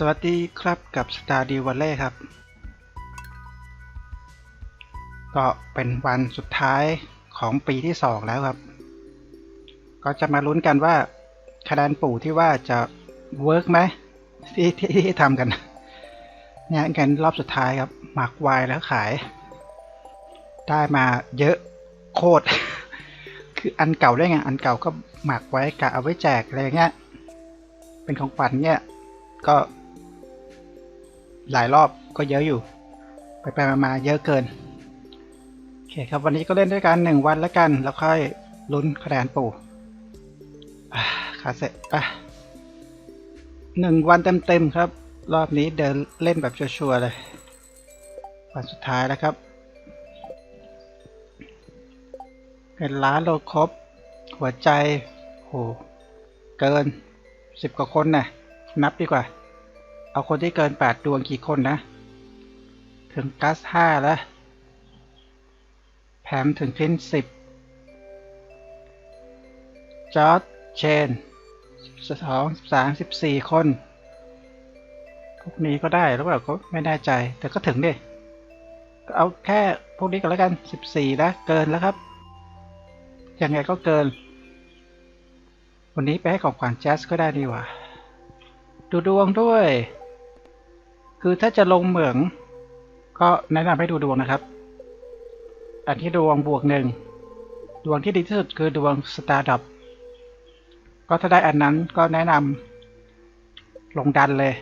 สวัสดีครับกับสตาร์ดิว a ลเล่ครับ ก็เป็นวันสุดท้ายของปีที่2แล้วครับ ก็จะมาลุ้นกันว่าคะแนนปู่ที่ว่าจะเวิร์กไหมที่ที่ที่ทำกันเนี่ยกันรอบสุดท้ายครับหมักไวน์แล้วขาย ได้มาเยอะโคตร คืออันเก่าได้ไง อันเก่าก็หมักไว้กะเอาไว้แจกอะไรเงี้ย เป็นของขวัญเนี่ยก็ หลายรอบก็เยอะอยู่ ไปไปมามาเยอะเกิน โอเคครับวันนี้ก็เล่นด้วยกันหนึ่งวันแล้วกัน แล้วค่อยลุ้นคะแนนปู่อ่าขาเสร็จอะหนึ่งวันเต็มๆครับ รอบนี้เดินเล่นแบบชัวร์ๆเลย วันสุดท้ายแล้วครับเงินล้านโลครบ หัวใจโหเกินสิบกว่าคนนะ่ะ นับดีกว่า เอาคนที่เกิน8ดวงกี่คนนะ ถึงกัส5แล้วแพมถึงพิน10จอร์ดเชน2 3 14คน พวกนี้ก็ได้หรือเปล่าก็ไม่แน่ใจ แต่ก็ถึงดิก็เอาแค่พวกนี้ก็แล้วกัน14แล้วเกินแล้วครับ ยังไงก็เกิน วันนี้ไปให้ของขวัญแจ๊สก็ได้ดีว่า ดูดวงด้วย คือถ้าจะลงเหมือง ก็แนะนำให้ดูดวงนะครับ อันที่ดวงบวกหนึ่งดวงที่ดีที่สุดคือดวงสตาร์ดับก็ถ้าได้อันนั้นก็แนะนำลงดันเลย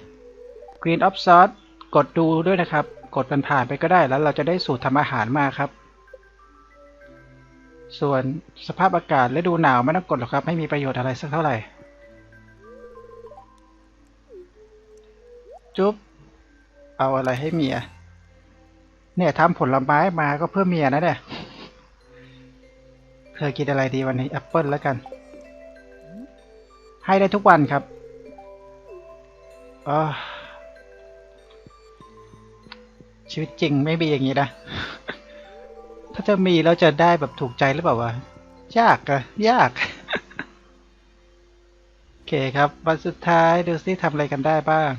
Green of s o r t กดดูด้วยนะครับ กดมันผ่านไปก็ได้แล้วเราจะได้สูตรทำอาหารมาครับ ส่วนสภาพอากาศฤดูหนาวไม่ต้องกดหรอกครับ ไม่มีประโยชน์อะไรสักเท่าไหร่ จุ๊บ เอาอะไรให้เมีย เนี่ยทำผลไม้มาก็เพื่อเมียนะเนี่ย เธอกินอะไรดีวันนี้แอปเปิลแล้วกัน ให้ได้ทุกวันครับอ๋อชีวิตจริงไม่มีอย่างนี้นะ ถ้าจะมีแล้วจะได้แบบถูกใจหรือเปล่าวะ ยากอะยาก โอเคครับ วันสุดท้ายดูซิทำอะไรกันได้บ้าง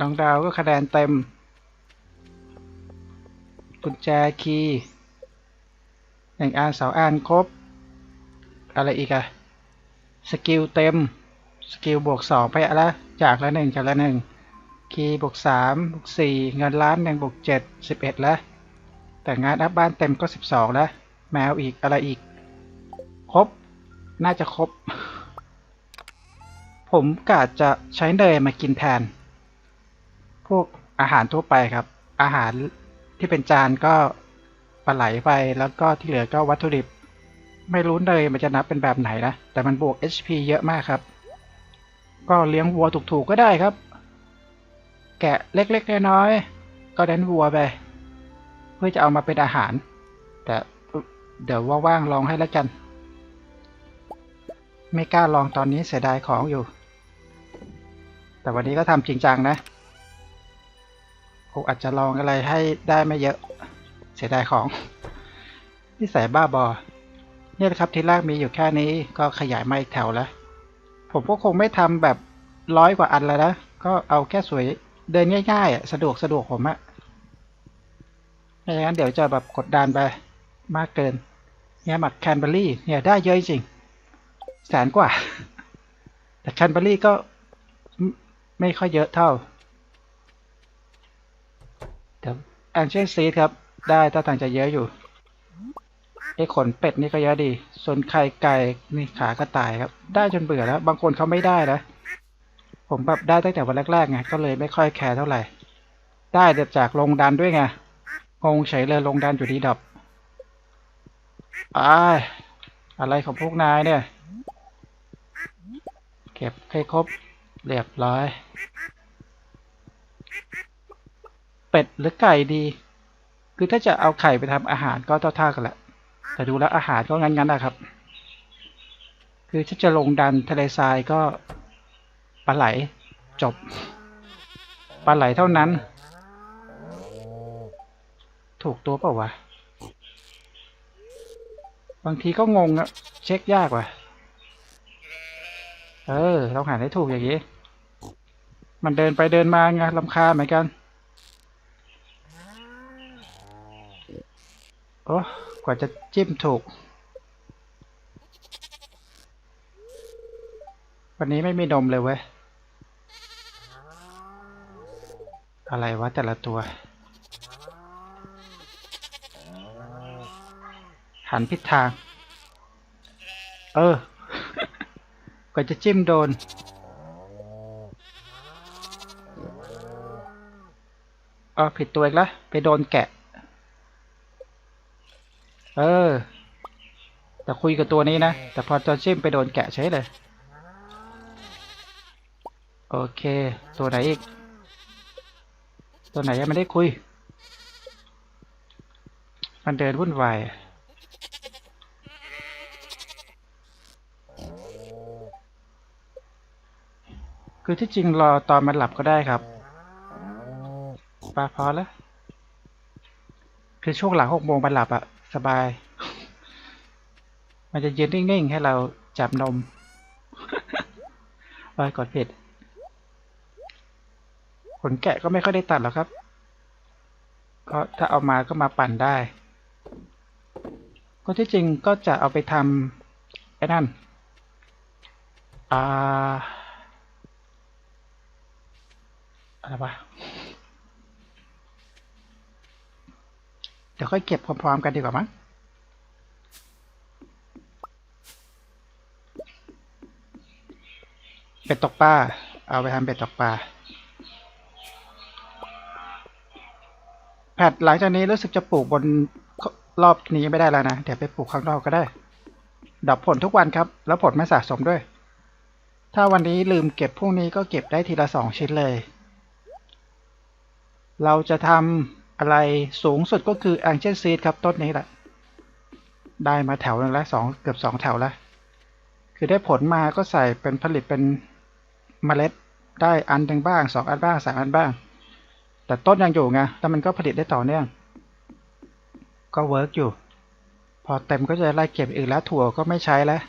น้องดาวก็คะแนนเต็ม กุญแจคีย์หนึ่งอันสองอันครบ อะไรอีกอะสกิลเต็ม สกิลบวกสองไปละจากละหนึ่งจากละหนึ่งคีย์บวกสามบวกสี่เงินล้านหนึ่งบวกเจ็ดสิบเอ็ดแล้วแต่งานอัพบ้านเต็มก็สิบสองแล้วแมวอีกอะไรอีก ครบ น่าจะครบ ผมกะจะใช้เนยมากินแทน พวกอาหารทั่วไปครับ อาหารที่เป็นจานก็ปลาไหลไปแล้วก็ที่เหลือก็วัตถุดิบ ไม่รู้เลยมันจะนับเป็นแบบไหนนะ แต่มันบวก HP เยอะมากครับ ก็เลี้ยงวัวถูกๆก็ได้ครับ แกะเล็กๆน้อยๆก็เน้นวัวไปเพื่อจะเอามาเป็นอาหาร แต่เดี๋ยวว่างๆลองให้แล้วกัน ไม่กล้าลองตอนนี้เสียดายของอยู่ แต่วันนี้ก็ทำจริงจังนะ ผมอาจจะลองอะไรให้ได้ไม่เยอะ เสียดายของนิสัยบ้าบอ เนี่ยนะครับที่แรกมีอยู่แค่นี้ก็ขยายมาอีกแถวแล้ว ผมก็คงไม่ทำแบบร้อยกว่าอันแล้วนะ ก็เอาแค่สวยเดินง่ายๆสะดวกสะดวกผมอะไม่อย่างนั้นเดี๋ยวจะแบบกดดันไปมากเกิน เนี่ยหมักแคนเบอรี่เนี่ยได้เยอะจริง แสนกว่า แต่แคนเบอรี่ก็ไม่ค่อยเยอะเท่า เดี๋ยวแอนเชนซีดครับ ได้ถ้าทางจะเยอะอยู่ไอ้ขนเป็ดนี่ก็เยอะดี ส่วนไข่ไก่นี่ขากระต่ายครับ ได้จนเบื่อแล้ว บางคนเขาไม่ได้นะ ผมแบบได้ตั้งแต่วันแรกๆไง ก็เลยไม่ค่อยแคร์เท่าไหร่ ได้เด็ดจากลงดันด้วยไง งงเฉยเลยลงดันอยู่ดีดับอายอะไรของพวกนายเนี่ย เก็บให้ครบ เรียบร้อย เป็ดหรือไก่ดี คือถ้าจะเอาไข่ไปทำอาหารก็เท่าๆกันแหละ แต่ดูแล้วอาหารก็งั้นๆนะครับ คือถ้าจะลงดันทะเลทรายก็ปลาไหลจบปลาไหลเท่านั้น ถูกตัวเปล่าวะ บางทีก็งงอะเช็คยากว่ะ เออต้องหันให้ถูกอย่างนี้ มันเดินไปเดินมาไงลำคาเหมือนกัน โอ้กว่าจะจิ้มถูก วันนี้ไม่มีนมเลยเว้ย อะไรวะแต่ละตัว หันผิดทาง เออ กว่าจะจิ้มโดนเออผิดตัวอีกแล้วไปโดนแกะ เออ แต่คุยกับตัวนี้นะ แต่พอตอชิมไปโดนแกะใช้เลย โอเค ตัวไหนอีก ตัวไหนยังไม่ได้คุย มันเดินวุ่นวายคือที่จริงรอตอนมันหลับก็ได้ครับปลาพอแล้ว คือช่วงหลังหกโมงมันหลับอะ สบาย มันจะยืนนิ่งๆ ให้เราจับนมไว้กดผิดขนแกะก็ไม่ค่อยได้ตัดหรอกครับ ก็ถ้าเอามาก็มาปั่นได้ ก็ที่จริงก็จะเอาไปทำไอ้นั่น อ่า อะไรวะ เดี๋ยวค่อยเก็บพร้อมๆกันดีกว่ามั้งเป็ดตกปลาเอาไปทำเป็ดตกปลาแผดหลังจากนี้รู้สึกจะปลูกบนรอบนี้ไม่ได้แล้วนะ เดี๋ยวไปปลูกข้างนอกก็ได้ดอกผลทุกวันครับ แล้วผลไม่สะสมด้วย ถ้าวันนี้ลืมเก็บพรุ่งนี้ก็เก็บได้ทีละสองชิ้นเลย เราจะทำ อะไรสูงสุดก็คือ Ancient Seed ครับต้นนี้แหละ ได้มาแถวนึงแล้วสองเกือบสองแถวแล้ว คือได้ผลมาก็ใส่เป็นผลิตเป็นเมล็ดได้อันหนึ่งบ้างสองอันบ้างสามอันบ้าง แต่ต้นยังอยู่ไงแล้วมันก็ผลิตได้ต่อเนื่อง ก็เวิร์กอยู่ พอเต็มก็จะไล่เก็บอีกแล้วถั่วก็ไม่ใช้แล้ว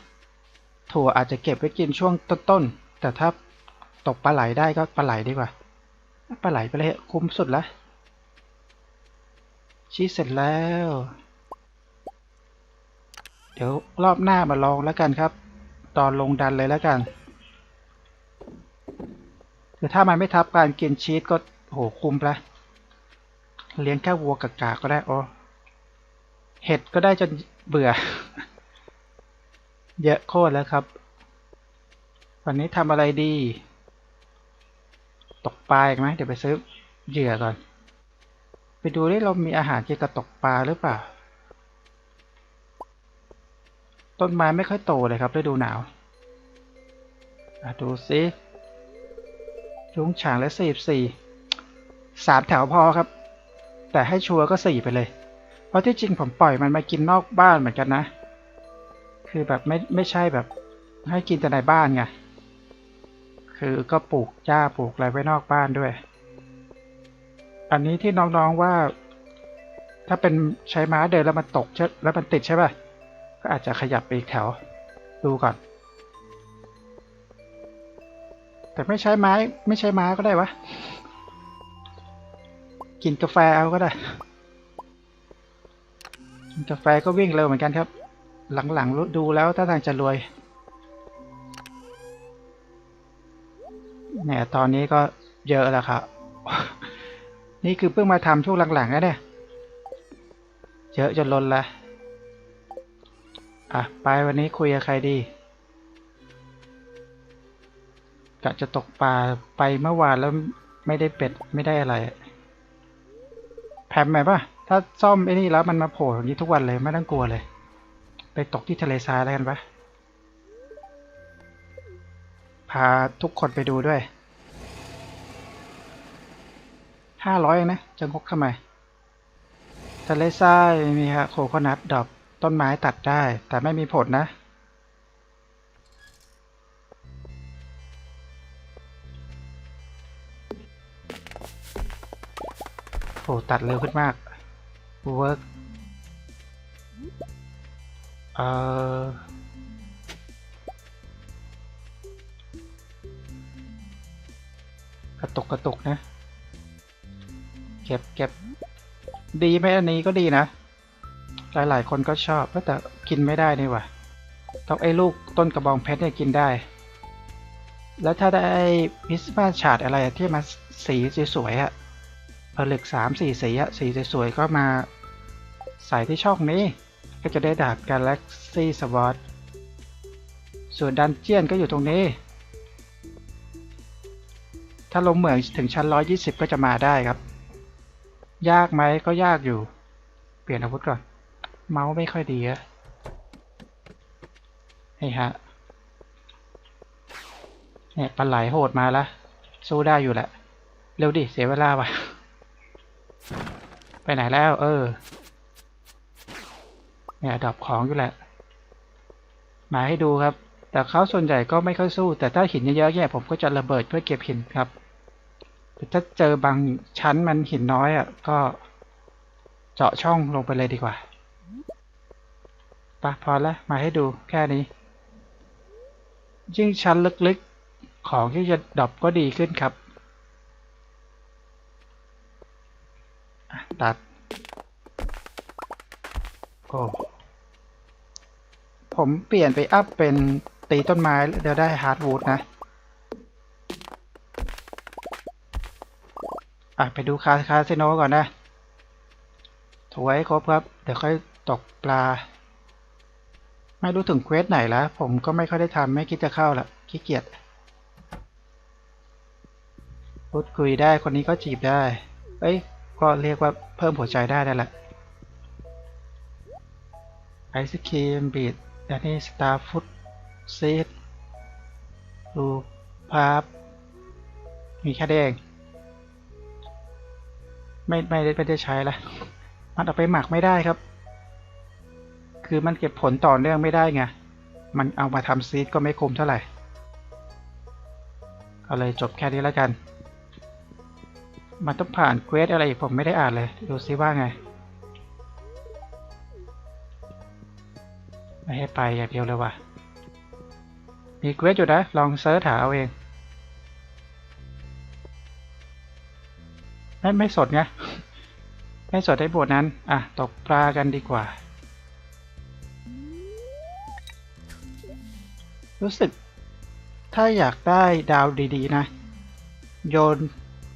ถั่วอาจจะเก็บไว้กินช่วงต้นๆแต่ถ้าตกปลาไหลได้ก็ปลาไหลดีกว่าปลาไหลไปเลยคุ้มสุดแล้ว ชี้เสร็จแล้ว เดี๋ยวรอบหน้ามาลองแล้วกันครับ ตอนลงดันเลยแล้วกัน คือถ้ามันไม่ทับการกินชีสก็โหคุมละเลี้ยงแค่วัวกับกาก็ได้โอ้เห็ดก็ได้จนเบื่อ เยอะโคตรแล้วครับ วันนี้ทำอะไรดี ตกปลาอีกไหมเดี๋ยวไปซื้อเหยื่อก่อน ไปดูไดิเรามีอาหารเกี่ยวกับตกปลาหรือเปล่า ต้นไม้ไม่ค่อยโตเลยครับฤดูหนาวดูสิยุงฉางและสี่สี่สามแถวพอครับ แต่ให้ชัวร์ก็สี่ไปเลย เพราะที่จริงผมปล่อยมันมากินนอกบ้านเหมือนกันนะ คือแบบไม่ไม่ใช่แบบให้กินแต่ในบ้านไงคือก็ปลูกหญ้าปลูกอะไรไว้นอกบ้านด้วย อันนี้ที่น้องๆว่า ถ้าเป็นใช้ม้าเดินแล้วมันตกแล้วมันติดใช่ป่ะ ก็อาจจะขยับไปอีกแถว ดูก่อน แต่ไม่ใช้ไม้ไม่ใช้ม้าก็ได้วะ กินกาแฟเอาก็ได้กินกาแฟก็วิ่งเร็วเหมือนกันครับ หลังๆดูแล้วถ้าทางจะรวยเนี่ยตอนนี้ก็เยอะแล้วครับ นี่คือเพิ่งมาทำช่วงหลังๆนะเนี่ยเยอะจนล้นละอะ ไปวันนี้คุยกับใครดีกะจะตกปลาไปเมื่อวานแล้วไม่ได้เป็ดไม่ได้อะไรแพมไหมปะถ้าซ่อมไอ้นี่แล้วมันมาโผล่อย่างนี้ทุกวันเลยไม่ต้องกลัวเลย ไปตกที่ทะเลทรายแล้วกันปะพาทุกคนไปดูด้วย ห้าร้อยนะจะงกทำไมทะเลทรายมีฮะโคโคนัทดอกต้นไม้ตัดได้ แต่ไม่มีผลนะ โอ้ตัดเร็วขึ้นมากเวิร์กเอ่อกระตุกกระตุกนะ เก็บเก็บดีไหมอันนี้ก็ดีนะ หลายๆ คนก็ชอบแต่กินไม่ได้นี่ว่ะต้องไอ้ลูกต้นกระบองเพชรเนี่ยกินได้ แล้วถ้าได้พิสมาชาดอะไรที่มาสีสวยๆอะผลึกสามสี่สีอะสีสวยๆก็มาใส่ที่ช่องนี้ ก็จะได้ดาบกาแล็กซี่สวอตส่วนดันเจียนก็อยู่ตรงนี้ ถ้าลงเหมืองถึงชั้น 120 ก็จะมาได้ครับ ยากไหมก็ยากอยู่ เปลี่ยนอาวุธก่อน เมาส์ไม่ค่อยดีอะนี่ฮะเนี่ยปลาไหลโหดมาล้วสู้ได้อยู่แหละ เร็วดิ เสียเวลาว่ะไปไหนแล้ว เออ เนี่ยดับของอยู่แหละมาให้ดูครับ แต่เขาส่วนใหญ่ก็ไม่ค่อยสู้ แต่ถ้าหินเยอะๆเนี่ยผมก็จะระเบิดเพื่อเก็บหินครับ ถ้าเจอบางชั้นมันหินน้อยอะ ก็เจาะช่องลงไปเลยดีกว่าปะพอแล้วมาให้ดูแค่นี้ ยิ่งชั้นลึกๆ ของที่จะดรอปก็ดีขึ้นครับ ตัดโอ้ผมเปลี่ยนไปอัพเป็นตีต้นไม้เดี๋ยวได้ฮาร์ดวูดนะ อะไปดูคาคาสิโนก่อนนะถวยครบครับ เดี๋ยวค่อยตกปลา ไม่รู้ถึงเควสไหนแล้ว ผมก็ไม่ค่อยได้ทำไม่คิดจะเข้าละขี้เกียจพูดคุยได้คนนี้ก็จีบได้ เอ้ย ก็เรียกว่าเพิ่มหัวใจได้ได้แหละไอศครีมบีดอันนี้สตาร์ฟุตซีดดูภาพมีแค่เด้ง ไม่ไม่ได้ไม่ได้ใช้ละมันเอาไปหมักไม่ได้ครับ คือมันเก็บผลต่อเนื่องไม่ได้ไง มันเอามาทำซีดก็ไม่คุ้มเท่าไหร่ก็เลยจบแค่นี้แล้วกัน มันต้องผ่านเควสอะไรอีกผมไม่ได้อ่านเลย ดูซิว่าไง ไม่ให้ไปอย่างเดียวเลยว่ะ มีเควสอยู่นะ ลองเซิร์ชหาเอาเอง ไม่ไม่สดไงไม่สดได้บทนั้น อะ ตกปลากันดีกว่า รู้สึก ถ้าอยากได้ดาวดีๆ นะ โยน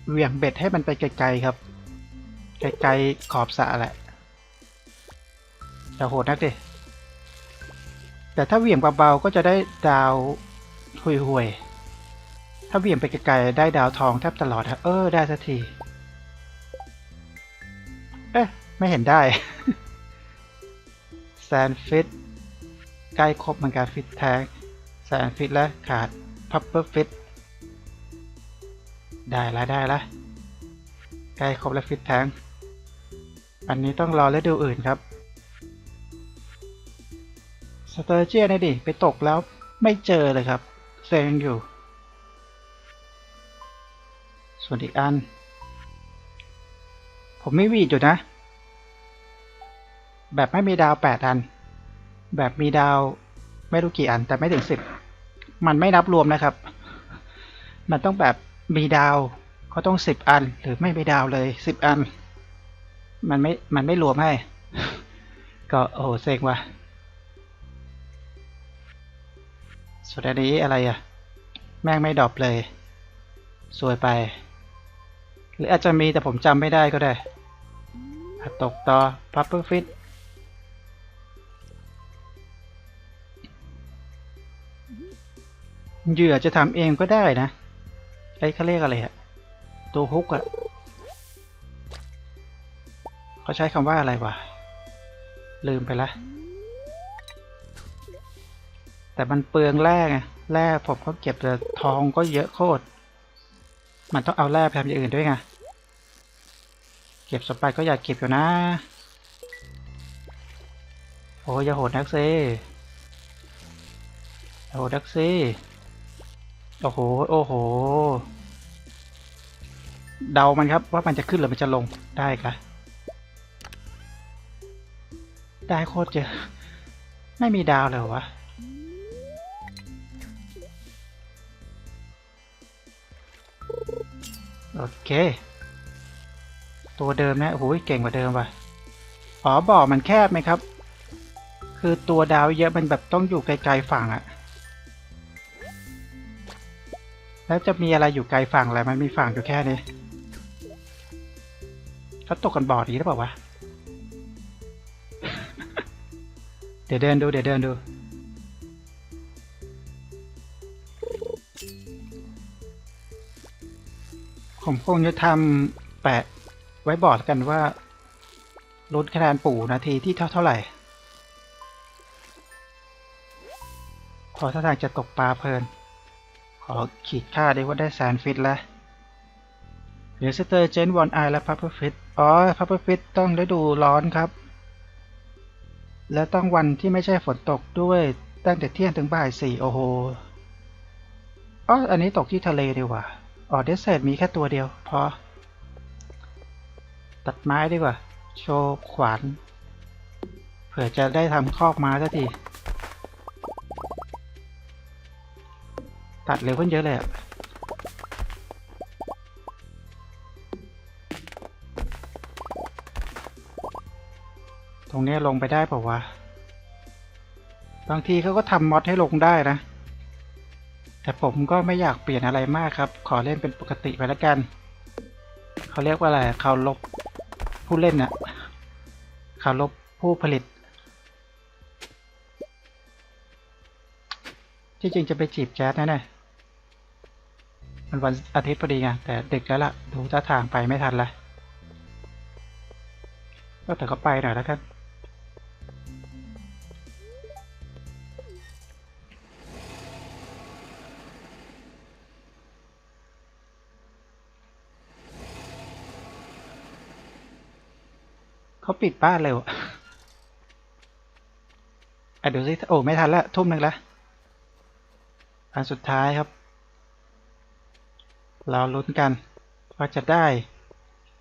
เหวี่ยงเบ็ดให้มันไปไกลๆครับ ไกลๆขอบสะแหละจะโหดนักดิแต่ถ้าเหวี่ยงเบาๆก็จะได้ดาวห่วยๆถ้าเหวี่ยงไปไกลๆได้ดาวทองแทบตลอดฮะเออ ได้สักที ไม่เห็นได้แซนฟิตใกล้ครบเหมือนกันฟิตแทงแซนฟิตแล้วขาดพับเปอร์ฟิตได้ละได้ละใกล้ครบแล้วฟิตแทงอันนี้ต้องรอฤดูอื่นครับสเตอร์เจียนนี่ดิ ไปตกแล้วไม่เจอเลยครับเซ็งอยู่ ส่วนอีกอัน ผมไม่วีดอยู่นะ แบบไม่มีดาวแปดอัน แบบมีดาวไม่รู้กี่อัน แต่ไม่ถึงสิบมันไม่นับรวมนะครับ มันต้องแบบมีดาวก็ต้องสิบอัน หรือไม่มีดาวเลยสิบอัน มันไม่ มันไม่รวมให้ ก็โอ้โหเซ็งว่ะส่วนอันนี้อะไรอะแม่งไม่ดรอปเลยสวยไป หรืออาจจะมีแต่ผมจำไม่ได้ก็ได้ตกต่อพับเปอร์ฟิต เหยื่อจะทำเองก็ได้นะ ไอ้เขาเรียกอะไรอะตัวฮุกอะเขาใช้คำว่าอะไรวะ ลืมไปละ แต่มันเปลืองแร่ไงแร่ผมก็เก็บแต่ทองก็เยอะโคตร มันต้องเอาแร่ไปทำอย่างอื่นด้วยไง เก็บสไปก็อยากเก็บอยู่นะ โอ้ยอย่าโหดนักเซ่โหดนักเซ่ โอ้โห โอ้โห เดามันครับว่ามันจะขึ้นหรือมันจะลง ได้ครับได้โคตรเยอะไม่มีดาวเลยวะ โอเค ตัวเดิมนะ โอ้โห เก่งกว่าเดิมว่ะอ๋อบ่อมันแคบไหมครับ คือตัวดาวเยอะมันแบบต้องอยู่ไกลๆฝั่งอะ แล้วจะมีอะไรอยู่ไกลฝั่งอะไรมันมีฝั่งอยู่แค่นี้เขาตกกันบ่อนี้หรือเปล่าวะ เดี๋ยวเดินดู เดี๋ยวเดินดูผมคงจะทำแปะไว้บอร์ดกันว่าลดคะแนนปู่นาทีที่เท่าเท่าไหร่ พอถ้าทางจะตกปลาเพลิน อขีดค่าได้ว่าได้แสนฟิตแล้วเหลือสเตอร์เจนวอนไอและพัพเปอร์ฟิตอ๋อพัพเปอร์ฟิตต้องฤดูร้อนครับ และต้องวันที่ไม่ใช่ฝนตกด้วยตั้งแต่เที่ยงถึงบ่ายสี่โอ้โหอ๋ออันนี้ตกที่ทะเลดีกว่าอ๋อเดสเซตมีแค่ตัวเดียวพอ ตัดไม้ดีกว่า โชว์ขวานเผื่อจะได้ทำคอกมาสักที ตัดเร็วขึ้นเยอะเลยอะตรงนี้ลงไปได้เปล่าวะ บางทีเขาก็ทำมอดให้ลงได้นะ แต่ผมก็ไม่อยากเปลี่ยนอะไรมากครับ ขอเล่นเป็นปกติไปแล้วกัน เขาเรียกว่าอะไรเขาลบผู้เล่นนะเขาลบผู้ผลิต ที่จริงจะไปจีบแจ๊สนะเนี่ยมันวันอาทิตย์พอดีไงแต่เดึกแล้วล่ะ ดูท่าทางไปไม่ทันละก็แต่ก็ไปหน่อยแล้วกันเขาปิดบ้านเร็วอะอะเดี๋ยวสิโอ้ไม่ทันละทุ่มหนึ่งละ อันสุดท้ายครับ เราลุ้นกัน ว่าจะได้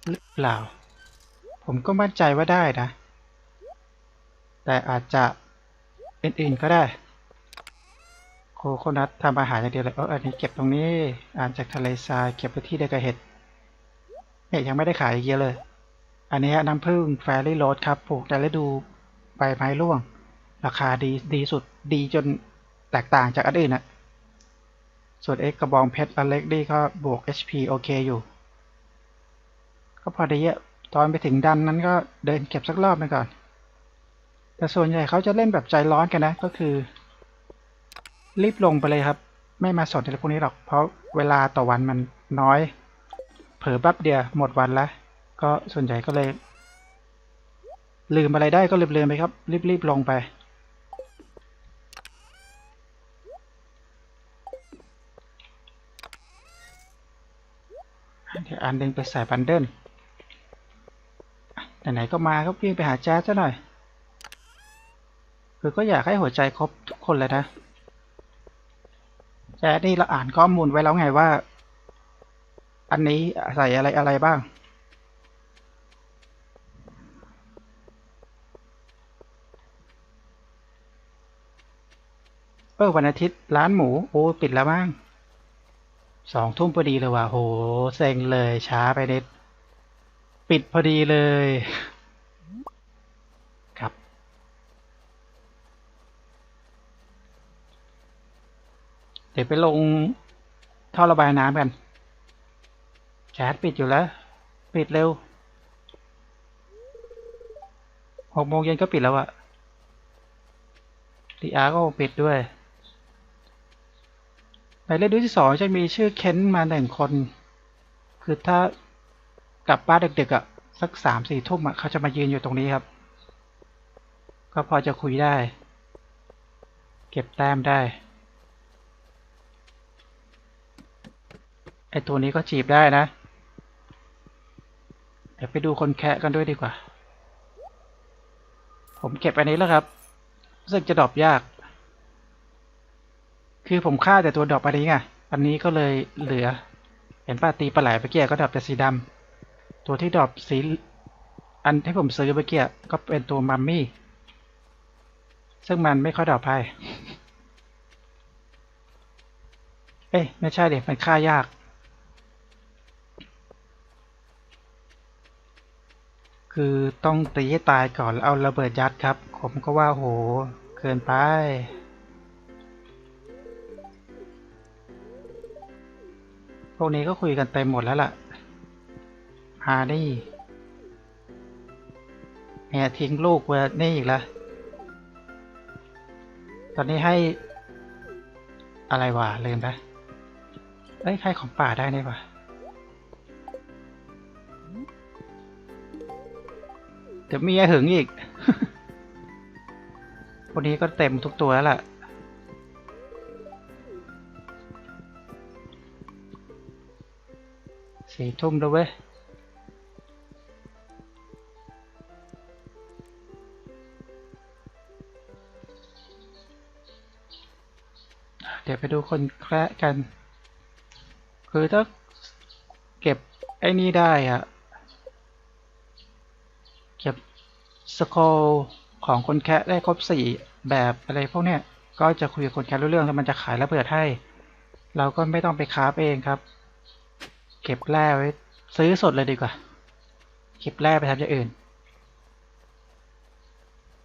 หรือเปล่า ผมก็มั่นใจว่าได้นะ แต่อาจจะอื่นๆก็ได้ โคโคนัททำอาหารอย่างเดียวเลยเอออันนี้เก็บตรงนี้ อ่านจากทะเลทรายเก็บไปที่เดียวกับเห็ดเนี่ยยังไม่ได้ขายเยอะเลย อันนี้น้ำผึ้งแฟรี่โรสครับปลูกแต่ฤดูใบไม้ร่วง ราคาดีดีสุดดีจนแตกต่างจากอันอื่นนะ ส่วน X กระบองเพชรอันเล็กนี่ก็บวก HP โอเคอยู่ ก็พอได้เยอะ ตอนไปถึงดันนั้นก็เดินเก็บสักรอบไปก่อน แต่ส่วนใหญ่เขาจะเล่นแบบใจร้อนกันนะ ก็คือ รีบลงไปเลยครับ ไม่มาสนอะไรพวกนี้หรอก เพราะเวลาต่อวันมันน้อย เผลอแป๊บเดียวหมดวันแล้วก็ส่วนใหญ่ก็เลย ลืมอะไรได้ก็ลืมๆไปครับ รีบๆลงไป เดี๋ยว อันหนึงไปใส่บันเดิลไหนๆก็มาก็วิ่งไปหาแจ๊สซะหน่อย คือก็อยากให้หัวใจครบทุกคนเลยนะแจ๊สนี่เราอ่านข้อมูลไว้แล้วไงว่า อันนี้ใส่อะไรอะไรบ้างเออวันอาทิตย์ร้านหมูโอ้ปิดแล้วมั้ง สองทุ่มพอดีเลยว่ะโหเซ็งเลยช้าไปนิด ปิดพอดีเลย ครับ เดี๋ยวไปลงท่อระบายน้ำกันแก๊สปิดอยู่แล้ว ปิดเร็วหกโมงเย็นก็ปิดแล้วอะดีอาร์ก็ปิดด้วย ในฤดูที่สองจะมีชื่อเค้นมาหนึ่งคน คือถ้ากลับบ้านเดึกๆอะสักสามสี่ทุ่มอะเขาจะมายืนอยู่ตรงนี้ครับ ก็พอจะคุยได้ เก็บแต้มได้ ไอตัวนี้ก็จีบได้นะเดี๋ยวไปดูคนแคะกันด้วยดีกว่า ผมเก็บอันนี้แล้วครับรู้สึกจะดรอปยาก คือผมฆ่าแต่ตัวดอกอันนี้ไงอันนี้ก็เลยเหลือ เห็นป้าตีปลาไหลเมื่อกี้ก็ดอกแต่สีดำ ตัวที่ดอกสี อันที่ผมซื้อเมื่อกี้ก็เป็นตัวมัมมี่ ซึ่งมันไม่ค่อยดอกไพ่เอ้ยไม่ใช่เด็กมันฆ่ายากคือต้องตีให้ตายก่อนแล้วเอาระเบิดยัดครับ ผมก็ว่าโห เกินไป วกนี้ก็คุยกันเต็มหมดแล้วล่ะฮานี่แหมทิ้งลูกไว้นี่อีกแล้วตอนนี้ให้ อะไรวะลืมไปเอ้ยให้ของป่าได้นี่วะเดี๋ยวมีไอ้หึงอีกพวกนี้ก็เต็มทุกตัวแล้วล่ะ สี่ทุ่มแล้วเว้ยเดี๋ยวไปดูคนแคระกัน คือถ้าเก็บไอ้นี่ได้อะเก็บสโคลของคนแคะได้ครบสี่แบบอะไรพวกเนี้ยก็จะคุยกับคนแคะรู้เรื่องแล้วมันจะขายระเบิดให้ เราก็ไม่ต้องไปคราเองครับ เก็บแร่ไว้ ซื้อสดเลยดีกว่า เก็บแร่ไปทำอย่างอื่น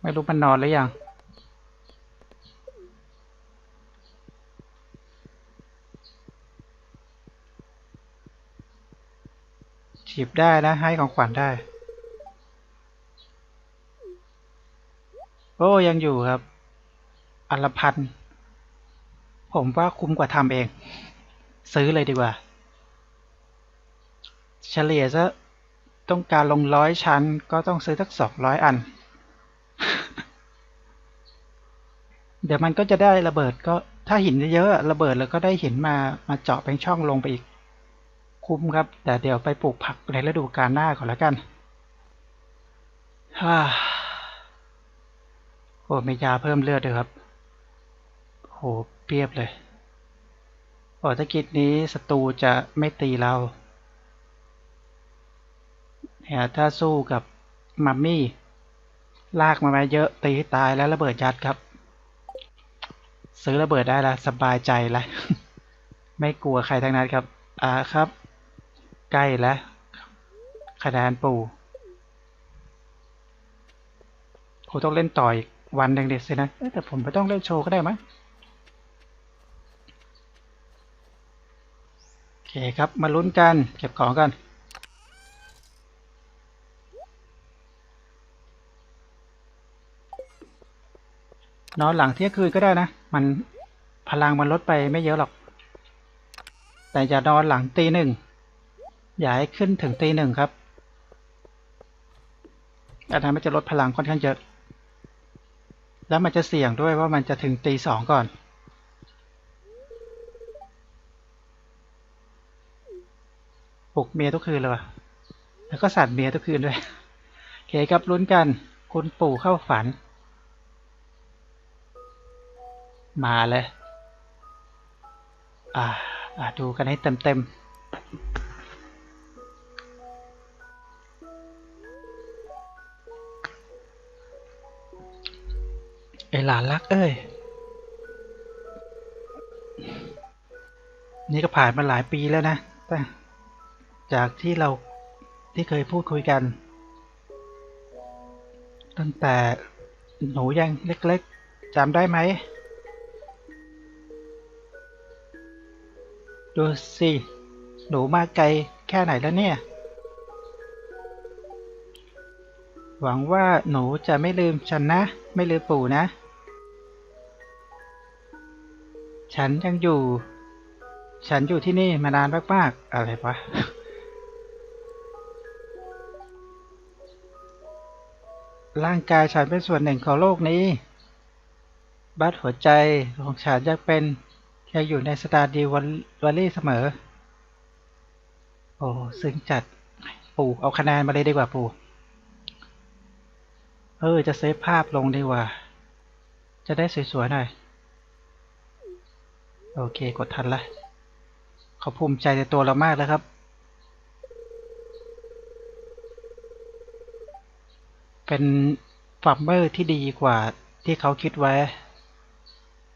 ไม่รู้มันนอนหรือยังฉีบได้นะ ให้ของขวัญได้ โอ้ยังอยู่ครับ อันละพัน ผมว่าคุ้มกว่าทำเอง ซื้อเลยดีกว่า เฉลี่ยซะต้องการลงร้อยชั้น ก็ต้องซื้อสักสองร้อยอัน เดี๋ยวมันก็จะได้ระเบิดก็ถ้าหินเยอะระเบิดแล้วก็ได้หินมามาเจาะเป็นช่องลงไปอีก คุ้มครับ แต่เดี๋ยวไปปลูกผักในฤดูกาลหน้าก่อนแล้วกันฮ่าโอ้มียาเพิ่มเลือดด้วยครับโหเปียบเลยโอ้ตะกิดนี้ศัตรูจะไม่ตีเรา ถ้าสู้กับมัมมี่ ลากมาไว้เยอะตีให้ตายแล้วระเบิดยัดครับ ซื้อระเบิดได้ละสบายใจละไม่กลัวใครทั้งนั้นครับ อ่าครับ ใกล้แล้วคะแนนปู่คงต้องเล่นต่ออีกวันหนึ่งเด็ดสินะเอ้ยแต่ผมไม่ต้องเล่นโชว์ก็ได้มั้งโอเคครับ มาลุ้นกัน เก็บของกัน นอนหลังเที่ยงคืนก็ได้นะ มันพลังมันลดไปไม่เยอะหรอก แต่อย่านอนหลังตีหนึ่งอย่าให้ขึ้นถึงตีหนึ่งครับอันนั้นมันจะลดพลังค่อนข้างเยอะ แล้วมันจะเสี่ยงด้วยว่ามันจะถึงตีสองก่อน ปลุกเมียทุกคืนเลยวะแล้วก็สั่นเมียทุกคืนด้วย โอเคครับลุ้นกัน คุณปู่เข้าฝัน มาเลย อ่าอ่าดูกันให้เต็มเต็มไอหลานรักเอ้ย นี่ก็ผ่านมาหลายปีแล้วนะ จากที่เราที่เคยพูดคุยกัน ตั้งแต่หนูยังเล็กๆจำได้ไหม ดูสิ หนูมาไกลแค่ไหนแล้วเนี่ย หวังว่าหนูจะไม่ลืมฉันนะ ไม่ลืมปู่นะ ฉันยังอยู่ ฉันอยู่ที่นี่มานานมากๆ อะไรวะร่างกายฉันเป็นส่วนหนึ่งของโลกนี้ บัดหัวใจของฉันยังเป็น ยังอยู่ในสตาร์ดีวัลลี่เสมอ โอ้ซึ้งจัดปู่เอาคะแนนมาเลยดีกว่าปู่ เออ จะเซฟภาพลงดีกว่า จะได้สวยๆหน่อย โอเคกดทันละเขาภูมิใจในตัวเรามากแล้วครับ เป็นฟาร์มเมอร์ที่ดีกว่าที่เขาคิดไว้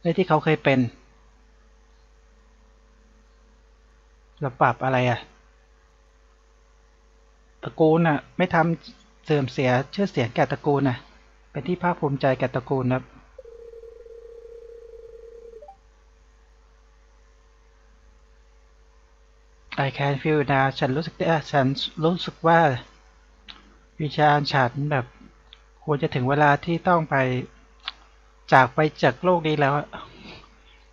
และที่เขาเคยเป็น เราปรับอะไรอะตระกูลอะไม่ทำเสื่อมเสียชื่อเสียงแก่ตระกูลนะเป็นที่ภาคภูมิใจแก่ตระกูลครับ I can feel now ฉันรู้สึกได้ฉันรู้สึกว่า วิชาฉันแบบ ควรจะถึงเวลาที่ต้องไปจากไปจากโลกนี้แล้ว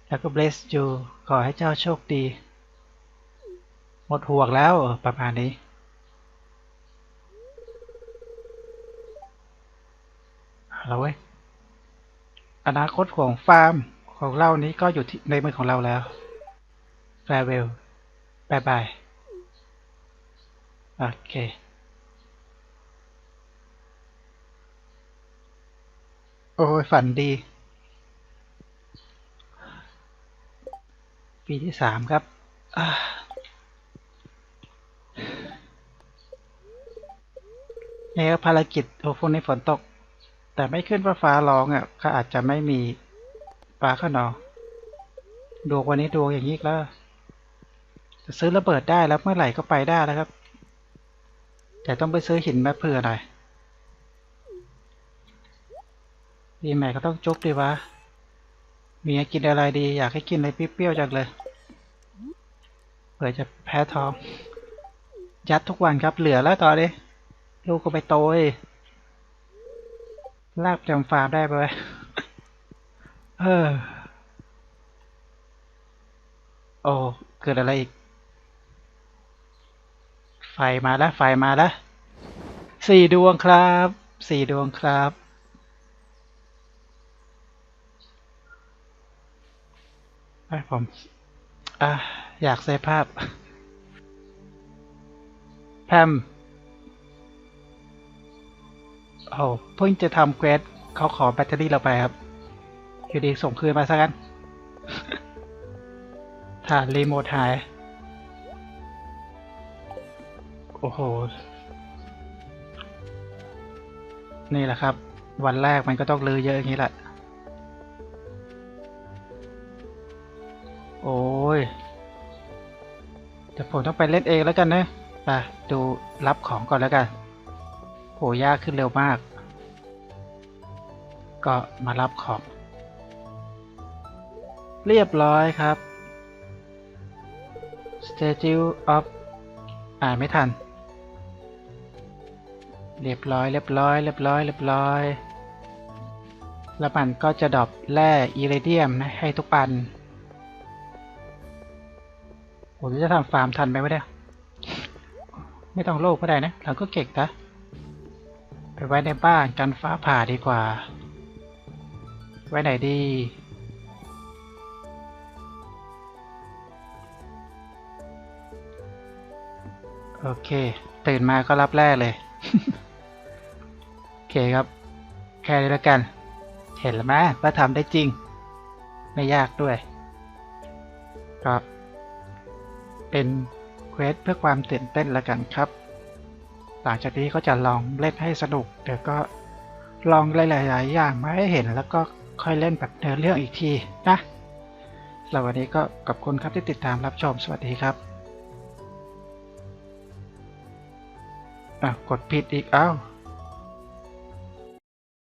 แล้วก็ bless you ขอให้เจ้าโชคดี หมดห่วงแล้วประมาณนี้เอาเว้ยอนาคตของฟาร์มของเรานี้ก็อยู่ที่ในมือของเราแล้ว farewell บายบาย โอเคโอ้ยฝันดี ปีที่สามครับอ่า นี่ยภารกิจโอ้ฝนในฝนตก แต่ไม่ขึ้นว่าฟ้าร้องอะก็อาจจะไม่มีฟ้าขนองดวงวันนี้ดวงอย่างนี้แล้ว จะซื้อระเบิดได้แล้วเมื่อไหร่ก็ไปได้แล้วครับ แต่ต้องไปซื้อหินมาเผื่อหน่อยดีแม่ก็ต้องจุกดีวะมีกินอะไรดี อยากให้กินอะไรเปรี้ยวๆจังเลยเผื่อจะแพ้ท้อง ยัดทุกวันครับเหลือแล้วตอนนี้ ลูกก็ไปโตยลากจำฟาร์มได้ไปเออ โอ้ เกิดอะไรอีก ไฟมาแล้ว ไฟมาแล้ว สี่ดวงครับ สี่ดวงครับไอ้ผมอะอยากเซฟภาพ แพม โอ้เพิ่งจะทำเควสเขาขอแบตเตอรี่เราไปครับอยู่ดีส่งคืนมาซะกันฐานรีโมทหาย โอ้โห นี่แหละครับ วันแรกมันก็ต้องลือเยอะอย่างนี้แหละ โอ้ยเดี๋ยวผมต้องไปเล่นเองแล้วกันนะ ไปดูรับของก่อนแล้วกัน โหยากขึ้นเร็วมาก ก็มารับของ เรียบร้อยครับ Statue of อ่านไม่ทัน เรียบร้อย เรียบร้อย เรียบร้อย เรียบร้อย แล้วมันก็จะดรอปแร่อิเรเดียมนะให้ทุกปัน ผมจะทำฟาร์มทันไหมวะเนี่ย ไม่ต้องโลภก็ได้นะ เราก็เก่งนะ ไปไว้ในบ้านกันฟ้าผ่าดีกว่า ไว้ไหนดี โอเค ตื่นมาก็รับแร่เลย โอเคครับ แค่นี้แล้วกัน เห็นแล้วไหมว่าทำได้จริง ไม่ยากด้วยก็เป็นเควสเพื่อความตื่นเต้นแล้วกันครับ หลังจากนี้ก็จะลองเล่นให้สนุก เดี๋ยวก็ลองหลาย ๆ อย่างมาให้เห็นแล้วก็ค่อยเล่นแบบเนื้อเรื่องอีกทีนะแล้ววันนี้ก็ขอบคุณครับที่ติดตามรับชมสวัสดีครับอะกดผิดอีกเอ้า